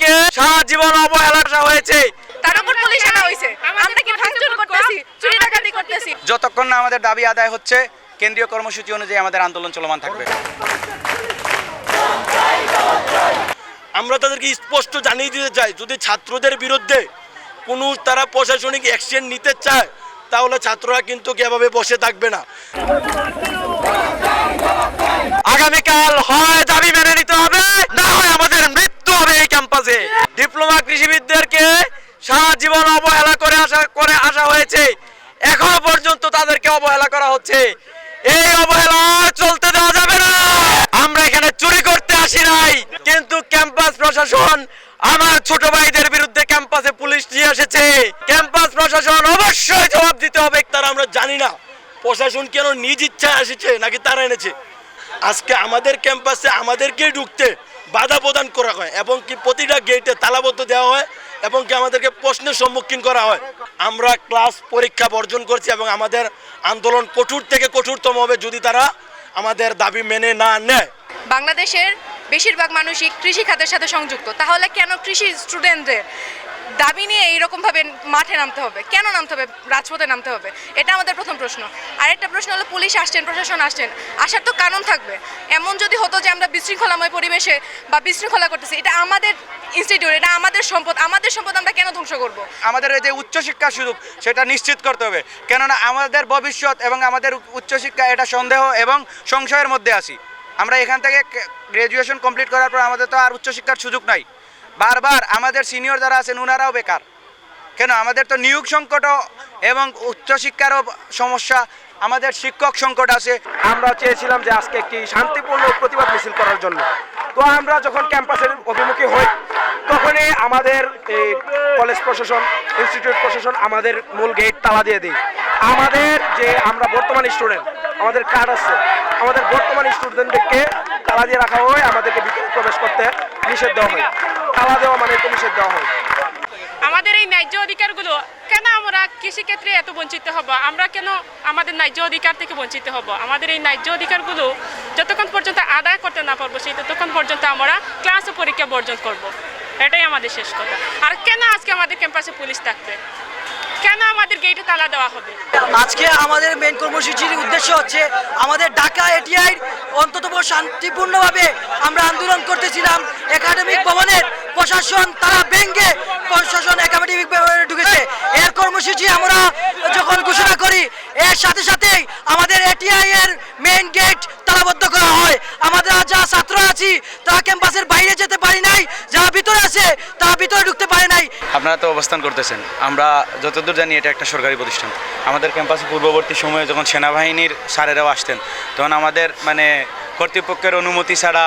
স্টুডেন্টদেরকে সারা জীবন অবহেলা হয়েছে। তার উপর পুলিশ আনা হয়েছে। আমরা কি ভাঙচুর করতেছি? চুরি ডাকাতি করতেছি। যতক্ষণ না আমাদের দাবি আদায় হচ্ছে কেন্দ্রীয় কর্মসূচি অনুযায়ী আমাদের আন্দোলন চলমান থাকবে। আমরা তাদেরকে স্পষ্ট জানিয়ে দিতে চাই যদি ছাত্রদের বিরুদ্ধে কোনো তারা প্রশাসনিক অ্যাকশন নিতে চায় তাহলে ছাত্ররা কিন্তু এভাবে বসে থাকবে না? আগামীকাল হয় দাবি মেনে নিতে হবে না হয় আমাদের মৃত্যু হবে এই ক্যাম্পাসে ডিপ্লোমা কৃষিবিদদেরকে জীবন অবহেলা করে আসা করে আসা হয়েছে। এখনও পর্যন্ত তাদেরকে অবহেলা করা হচ্ছে। এই অবহেলা চলতে দেওয়া যাবে না। আমরা এখানে চুরি করতে আসি নাই। কিন্তু ক্যাম্পাস প্রশাসন আমার ছোট ভাইদের বিরুদ্ধে ক্যাম্পাসে পুলিশ নিয়ে এসেছে। ক্যাম্পাস প্রশাসন অবশ্যই জবাব দিতে হবে, তারা আমরা জানি না। প্রশাসন কেন নিজ ইচ্ছায় এসেছে নাকি তারা এনেছে? আজকে আমাদের ক্যাম্পাসে আমাদেরকে ঢুকতে বাধা প্রদান করা হয় এবং কি প্রতিটা গেটে তালাবদ্ধ দেওয়া হয়। এবং কি আমাদেরকে প্রশ্নের সম্মুখীন করা হয়। আমরা ক্লাস পরীক্ষা বর্জন করছি এবং আমাদের আন্দোলন কঠোর থেকে কঠোরতম হবে যদি তারা আমাদের দাবি মেনে না নেয়। বাংলাদেশের বেশিরভাগ মানুষই কৃষি খাতের সাথে সংযুক্ত। তাহলে কেন কৃষি স্টুডেন্টদের দাবি নিয়ে এইরকমভাবে মাঠে নামতে হবে। কেন নামতে হবে? রাজপথে নামতে হবে। এটা আমাদের প্রথম প্রশ্ন। আরেকটা প্রশ্ন হলো, পুলিশ আসছেন, প্রশাসন আসছেন, আসার তো কারণ থাকবে। এমন যদি হতো যে আমরা বিশৃঙ্খলাময় পরিবেশে বা বিশৃঙ্খলা করতেছি, এটা আমাদের ইনস্টিটিউট এটা আমাদের সম্পদ আমাদের সম্পদ আমরা কেন ধ্বংস করব? আমাদের এই যে উচ্চশিক্ষার সুযোগ, সেটা নিশ্চিত করতে হবে। কেননা আমাদের ভবিষ্যৎ এবং আমাদের উচ্চশিক্ষা এটা সন্দেহ এবং সংশয়ের মধ্যে আছি। আমরা এখান থেকে গ্র্যাজুয়েশন কমপ্লিট করার পর আমাদের তো আর উচ্চশিক্ষার সুযোগ নাই। বারবার আমাদের সিনিয়র যারা আছেন ওনারাও বেকার। কেন? আমাদের তো নিয়োগ সংকটও এবং উচ্চশিক্ষারও সমস্যা। আমাদের শিক্ষক সংকট আছে। আমরা চেয়েছিলাম যে আজকে একটি শান্তিপূর্ণ প্রতিবাদ মিছিল করার জন্য। তো আমরা যখন ক্যাম্পাসের অভিমুখী হই, তখনই আমাদের এই কলেজ প্রশাসন, ইনস্টিটিউট প্রশাসন আমাদের মূল গেট তালা দিয়ে দিই আমাদের যে আমরা বর্তমান স্টুডেন্ট, আমাদের কার্ড আছে। আমাদের বর্তমান স্টুডেন্টদেরকে তালা দিয়ে রাখা হয়, আমাদেরকে ভিতরে প্রবেশ করতে নিষেধ দেওয়া হয়। তালা দেওয়া মানে নিষেধ দেওয়া হয়। আমাদের এই ন্যায্য অধিকারগুলো কেন আমরা কৃষিক্ষেত্রে এত বঞ্চিত হব? আমরা কেন আমাদের ন্যায্য অধিকার থেকে বঞ্চিত হব? আমাদের এই ন্যায্য অধিকারগুলো যতক্ষণ পর্যন্ত আদায় করতে না পারব, সেই ততক্ষণ পর্যন্ত আমরা ক্লাস ও পরীক্ষা বর্জন করব। এটাই আমাদের শেষ কথা। আর কেন আজকে আমাদের ক্যাম্পাসে পুলিশ থাকবে? কেন আমাদের গেটে তালা দেওয়া হবে। আজকে আমাদের মেন কর্মসূচির উদ্দেশ্য হচ্ছে আমাদের ঢাকা এটিআই অন্তত শান্তিপূর্ণভাবে আমরা আন্দোলন করতেছিলাম। একাডেমিক ভবনের প্রশাসন তারা ব্যাংকে প্রশাসন একাডেমিক ভবনে ঢুকেছে। এর কর্মসূচি আমরা যখন ঘোষণা করি, এর সাথে সাথেই আমাদের এটিআই এর মেইন গেট তালাবদ্ধ করা হয়। আমাদের যা ছাত্র আছি তারা ক্যাম্পাসের বাইরে যেতে পারি নাই যারা ভিতরে আছে, তারা ভিতরে ঢুকতে পারে নাই। আপনারা তো অবস্থান করতেছেন। আমরা যতদূর জানি এটা একটা সরকারি প্রতিষ্ঠান। আমাদের ক্যাম্পাসে পূর্ববর্তী সময়ে যখন সেনাবাহিনীর স্যারেরাও আসতেন, তখন আমাদের মানে কর্তৃপক্ষের অনুমতি ছাড়া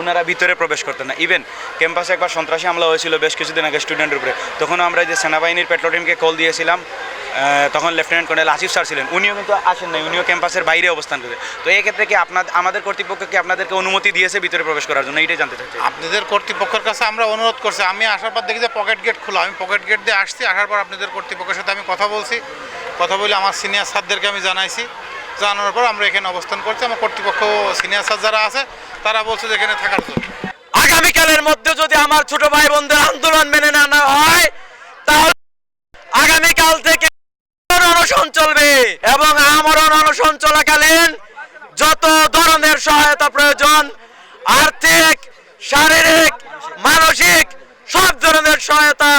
ওনারা ভিতরে প্রবেশ করতেন না। ইভেন ক্যাম্পাসে একবার সন্ত্রাসী হামলা হয়েছিল বেশ কিছুদিন আগে স্টুডেন্টের উপরে। তখন আমরা যে সেনাবাহিনীর পেট্রোল টিমকে কল দিয়েছিলাম তখন লেফটেন্যান্ট কর্নেল আসিফ স্যার ছিলেন। উনিও কিন্তু আসেন নাই উনিও ক্যাম্পাসের বাইরে অবস্থান করে। তো এই ক্ষেত্রে কি আপনার আমাদের কর্তৃপক্ষ কি আপনাদেরকে অনুমতি দিয়েছে ভিতরে প্রবেশ করার জন্য? এইটাই জানতে চাচ্ছি। আপনাদের কর্তৃপক্ষের কাছে আমরা অনুরোধ করছি। আমি আসার পর দেখি যে পকেট গেট খোলা। আমি পকেট গেট দিয়ে আসছি আসার পর আপনাদের কর্তৃপক্ষের সাথে আমি কথা বলছি। কথা বলে আমার সিনিয়র স্যারদেরকে আমি জানাইছি। জানানোর পর আমরা এখানে অবস্থান করছি। আমার কর্তৃপক্ষ সিনিয়র স্যার যারা আছে তারা বলছে যে এখানে থাকার জন্য। আগামীকালের মধ্যে যদি আমার ছোট ভাই বোনদের আন্দোলন মেনে না নেওয়া হয় তাহলে আগামীকাল থেকে অনশন চলবে এবং আমরণ অনশন চলাকালীন যত ধরনের সহায়তা প্রয়োজন, আর্থিক, শারীরিক, মানসিক, সব ধরনের সহায়তা